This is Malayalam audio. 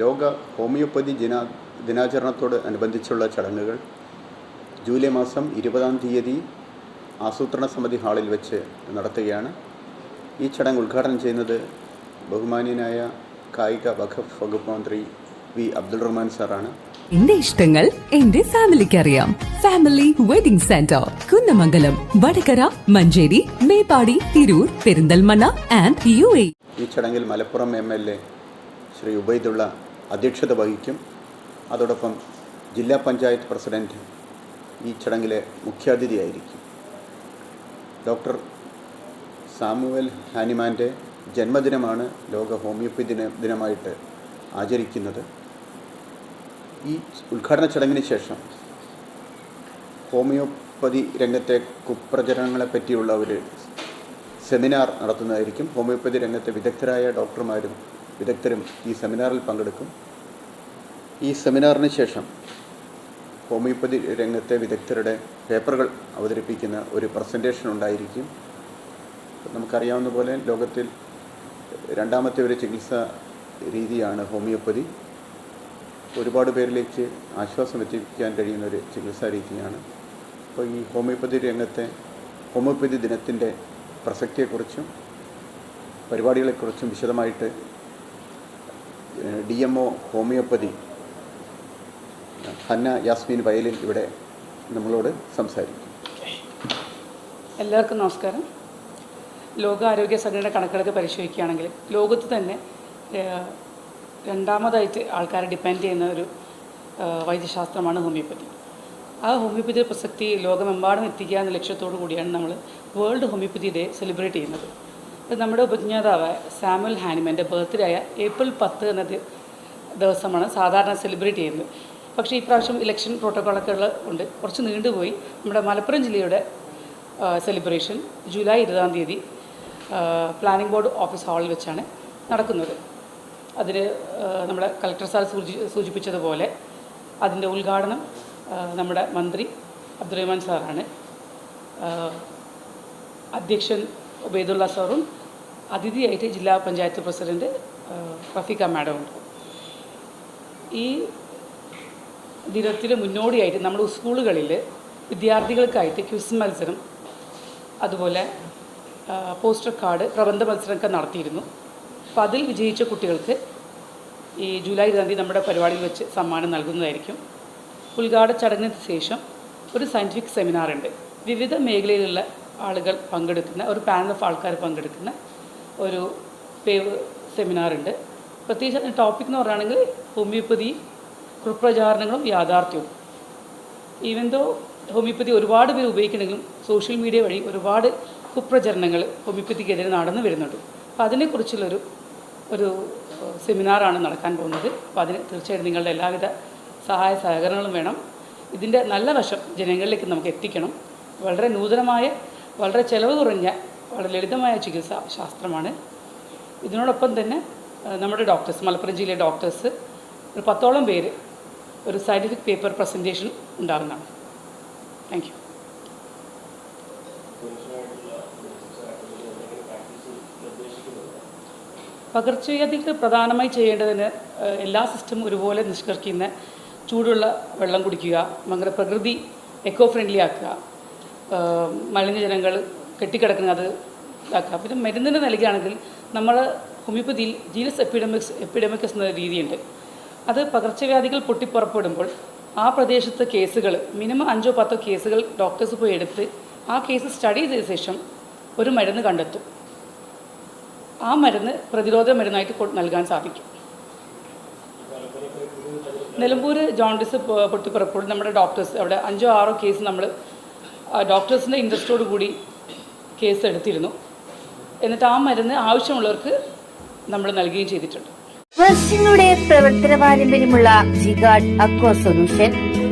ലോക ഹോമിയോപ്പതി ദിനാ ദിനാചരണത്തോട് അനുബന്ധിച്ചുള്ള ചടങ്ങുകൾ. ജൂലൈ മാസം ഇരുപതാം തീയതി ആസൂത്രണ സമിതി ഹാളിൽ വെച്ച് നടത്തുകയാണ്. ഈ ചടങ്ങ് ഉദ്ഘാടനം ചെയ്യുന്നത് ബഹുമാന്യനായ കായിക വഖഫ് വകുപ്പ് മന്ത്രി വി അബ്ദുൾ റഹ്മാൻ സാറാണ്. എന്റെ ഇഷ്ടങ്ങൾ എന്റെ ഫാമിലിക്ക് അറിയാം. Family wedding centre Kunnamangalam Vadakara Manjeri Meppadi Tirur Perinthalmanna and U A ഈ ചടങ്ങിൽ Malappuram M L A Shri Ubaidullah അധ്യക്ഷത വഹിക്കും. അതോടൊപ്പം ജില്ലാ പഞ്ചായത്ത് പ്രസിഡന്റ് ഈ ചടങ്ങിലെ മുഖ്യാതിഥിയായിരിക്കും. ഡോക്ടർ സാമുവൽ ഹാനിമാന്റെ ജന്മദിനമാണ് ലോക ഹോമിയോപ്പതി ദിന ദിനമായിട്ട് ആചരിക്കുന്നത്. ഈ ഉദ്ഘാടന ചടങ്ങിന് ശേഷം ഹോമിയോപ്പതി രംഗത്തെ കുപ്രചരണങ്ങളെ പറ്റിയുള്ള ഒരു സെമിനാർ നടത്തുന്നതായിരിക്കും. ഹോമിയോപ്പതി രംഗത്തെ വിദഗ്ധരായ ഡോക്ടർമാരും വിദഗ്ധരും ഈ സെമിനാറിൽ പങ്കെടുക്കും. ഈ സെമിനാറിന് ശേഷം ഹോമിയോപ്പതി രംഗത്തെ വിദഗ്ധരുടെ പേപ്പറുകൾ അവതരിപ്പിക്കുന്ന ഒരു പ്രസന്റേഷൻ ഉണ്ടായിരിക്കും. നമുക്കറിയാവുന്ന പോലെ ലോകത്തിൽ രണ്ടാമത്തെ ഒരു ചികിത്സാ രീതിയാണ് ഹോമിയോപ്പതി. ഒരുപാട് പേരിലേക്ക് ആശ്വാസം എത്തിക്കാൻ കഴിയുന്ന ഒരു ചികിത്സാ രീതിയാണ്. അപ്പോൾ ഈ ഹോമിയോപ്പതി രംഗത്തെ ഹോമിയോപ്പതി ദിനത്തിന്റെ പ്രസക്തിയെക്കുറിച്ചും പരിപാടികളെക്കുറിച്ചും വിശദമായിട്ട് D M O homeopathy Hanna Yasmin violin ഇവിടെ നമ്മളോട് സംസാരിക്കും. എല്ലാവർക്കും നമസ്കാരം. ലോകാരോഗ്യ സംഘടന കണക്കെടുത്ത് പരിശോധിക്കുകയാണെങ്കിൽ ലോകത്ത് തന്നെ രണ്ടാമതായിട്ട് ആൾക്കാരെ ഡിപ്പെൻഡ് ചെയ്യുന്ന ഒരു വൈദ്യശാസ്ത്രമാണ് ഹോമിയോപ്പതി. ആ ഹോമിയോപ്പതിയുടെ പ്രസക്തി ലോകമെമ്പാടും എത്തിക്കുക എന്ന ലക്ഷ്യത്തോടു കൂടിയാണ് നമ്മൾ വേൾഡ് ഹോമിയോപ്പതി ഡേ സെലിബ്രേറ്റ് ചെയ്യുന്നത്. ഇത് നമ്മുടെ ഉപജ്ഞാതാവ് സാമുൽ ഹാനിമന്റെ ബർത്ത്ഡേ ആയ ഏപ്രിൽ പത്ത് എന്ന ദിവസമാണ് സാധാരണ സെലിബ്രേറ്റ് ചെയ്യുന്നത്. പക്ഷേ ഈ പ്രാവശ്യം ഇലക്ഷൻ പ്രോട്ടോക്കോളൊക്കെ ഉള്ള ഉണ്ട്. കുറച്ച് നീണ്ടുപോയി. നമ്മുടെ മലപ്പുറം ജില്ലയുടെ സെലിബ്രേഷൻ ജൂലൈ ഇരുപതാം തീയതി പ്ലാനിംഗ് ബോർഡ് ഓഫീസ് ഹാളിൽ വെച്ചാണ് നടക്കുന്നത്. അതിന് നമ്മുടെ കളക്ടർ സാർ സൂചി സൂചിപ്പിച്ചതുപോലെ അതിന്റെ ഉദ്ഘാടനം നമ്മുടെ മന്ത്രി അബ്ദുറഹ്മാൻ സാറാണ്. അധ്യക്ഷൻ ഉബൈദുള്ള സാറും അതിഥിയായിട്ട് ജില്ലാ പഞ്ചായത്ത് പ്രസിഡന്റ് ആ, റഫീഖ മാഡം ഉണ്ട്. ഈ ദിനത്തിന് മുന്നോടിയായിട്ട് നമ്മുടെ സ്കൂളുകളിൽ വിദ്യാർത്ഥികൾക്കായിട്ട് ക്വിസ് മത്സരം അതുപോലെ പോസ്റ്റർ കാർഡ് പ്രബന്ധ മത്സരമൊക്കെ നടത്തിയിരുന്നു. അപ്പോൾ അതിൽ വിജയിച്ച കുട്ടികൾക്ക് ഈ ജൂലൈ ഇരുപതാം തീയതി നമ്മുടെ പരിപാടിയിൽ വെച്ച് സമ്മാനം നൽകുന്നതായിരിക്കും. ഉദ്ഘാടന ചടങ്ങിന് ശേഷം ഒരു സയന്റിഫിക് സെമിനാറുണ്ട് വിവിധ മേഖലയിലുള്ള ആളുകൾ പങ്കെടുക്കുന്ന ഒരു പാനൽ ഓഫ് ആൾക്കാർ പങ്കെടുക്കുന്ന ഒരു ഉണ്ട്. പ്രത്യേകിച്ച് അതിന്റെ ടോപ്പിക് എന്ന് പറയുകയാണെങ്കിൽ ഹോമിയോപ്പതി കുപ്രചാരണങ്ങളും യാഥാർത്ഥ്യവും. ഈവൻ ദോ ഹോമിയോപ്പതി ഒരുപാട് പേര് ഉപയോഗിക്കണമെങ്കിലും സോഷ്യൽ മീഡിയ വഴി ഒരുപാട് കുപ്രചരണങ്ങൾ ഹോമിയോപ്പതിക്കെതിരെ നടന്നു വരുന്നുണ്ട്. അപ്പോൾ അതിനെക്കുറിച്ചുള്ളൊരു ഒരു സെമിനാറാണ് നടക്കാൻ പോകുന്നത്. അപ്പോൾ അതിന് തീർച്ചയായിട്ടും നിങ്ങളുടെ എല്ലാവിധ സഹായ സഹകരണങ്ങളും വേണം. ഇതിന്റെ നല്ല വശം ജനങ്ങളിലേക്ക് നമുക്ക് എത്തിക്കണം. വളരെ നൂതനമായ വളരെ ചിലവ് കുറഞ്ഞ വളരെ ലളിതമായ ചികിത്സാ ശാസ്ത്രമാണ്. ഇതിനോടൊപ്പം തന്നെ നമ്മുടെ ഡോക്ടേഴ്സ് മലപ്പുറം ജില്ലയിലെ ഡോക്ടേഴ്സ് ഒരു പത്തോളം പേര് ഒരു സയന്റിഫിക് പേപ്പർ പ്രസന്റേഷൻ ഉണ്ടാകുന്നതാണ്. താങ്ക് യു പകർച്ചവ്യാധിക്ക് പ്രധാനമായി ചെയ്യേണ്ടതിന് എല്ലാ സിസ്റ്റം ഒരുപോലെ നിഷ്കർഷിക്കുന്ന ചൂടുള്ള വെള്ളം കുടിക്കുക മങ്ങനെ പ്രകൃതി എക്കോ ഫ്രണ്ട്ലി ആക്കുക ഏഹ്, മലിനജലങ്ങൾ കെട്ടിക്കിടക്കുന്നത് ഇതാക്കുക പിന്നെ മരുന്നിന് നൽകുകയാണെങ്കിൽ നമ്മൾ ഹോമിയോപ്പതിയിൽ ജീനസ് എപ്പിഡമിക്സ് എപ്പിഡമിക്സ് എന്ന രീതിയുണ്ട്. അത് പകർച്ചവ്യാധികൾ പൊട്ടിപ്പുറപ്പെടുമ്പോൾ ആ പ്രദേശത്തെ കേസുകൾ മിനിമം അഞ്ചോ പത്തോ കേസുകൾ ഡോക്ടേഴ്സ് പോയി എടുത്ത് ആ കേസ് സ്റ്റഡി ചെയ്ത ശേഷം ഒരു മരുന്ന് കണ്ടെത്തും. ആ മരുന്ന് പ്രതിരോധ മരുന്നായിട്ട് നൽകാൻ സാധിക്കും. നിലമ്പൂർ ജോണ്ടിസ് പൊട്ടിപ്പുറപ്പോൾ നമ്മുടെ ഡോക്ടേഴ്സ് അവിടെ അഞ്ചോ ആറോ കേസ് നമ്മൾ ഡോക്ടേഴ്സിന്റെ ഇൻട്രസ്റ്റോടു കൂടി കേസ് എടുത്തിരുന്നു എന്നിട്ട് ആ മരുന്ന് ആവശ്യമുള്ളവർക്ക് നമ്മൾ നൽകുകയും ചെയ്തിട്ടുണ്ട്. വർഷങ്ങളുടെ പ്രവർത്തന പാരമ്പര്യമുള്ള ജിഗാഡ് അക്വ സൊല്യൂഷൻ